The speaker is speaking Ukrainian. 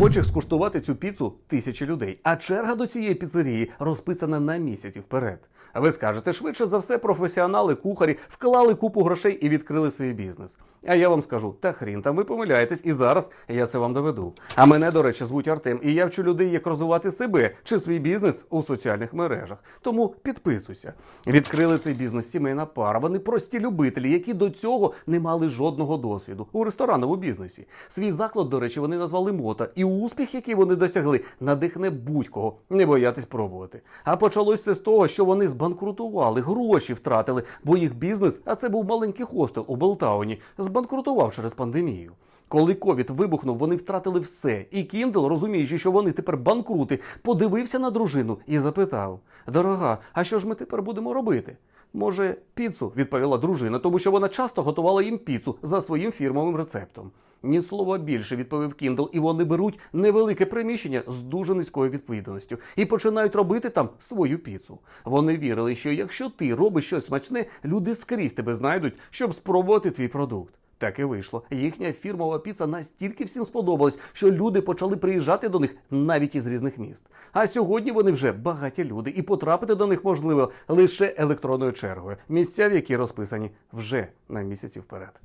Охочих скуштувати цю піцу тисячі людей, а черга до цієї піцерії розписана на місяці вперед. Ви скажете, швидше за все, професіонали, кухарі вклали купу грошей і відкрили свій бізнес. А я вам скажу, та хрін там ви помиляєтесь, і зараз я це вам доведу. А мене, до речі, звуть Артем, і я вчу людей, як розвивати себе чи свій бізнес у соціальних мережах. Тому підписуйся. Відкрили цей бізнес сімейна пара. Вони прості любителі, які до цього не мали жодного досвіду у ресторанному бізнесі. Свій заклад, до речі, вони назвали мота. І успіх, який вони досягли, надихне будь-кого не боятись пробувати. А почалось це з того, що вони збанкрутували, гроші втратили, бо їх бізнес, а це був маленький хостел у Белтауні, збанкрутував через пандемію. Коли ковід вибухнув, вони втратили все. І Кіндл, розуміючи, що вони тепер банкрути, подивився на дружину і запитав: Дорога, а що ж ми тепер будемо робити? Може, піцу, відповіла дружина, тому що вона часто готувала їм піцу за своїм фірмовим рецептом. Ні слова більше, відповів Кіндл, і вони беруть невелике приміщення з дуже низькою відповідальністю і починають робити там свою піцу. Вони вірили, що якщо ти робиш щось смачне, люди скрізь тебе знайдуть, щоб спробувати твій продукт. Так і вийшло. Їхня фірмова піца настільки всім сподобалась, що люди почали приїжджати до них навіть із різних міст. А сьогодні вони вже багаті люди, і потрапити до них можливо лише електронною чергою. Місця, в які розписані вже на місяці вперед.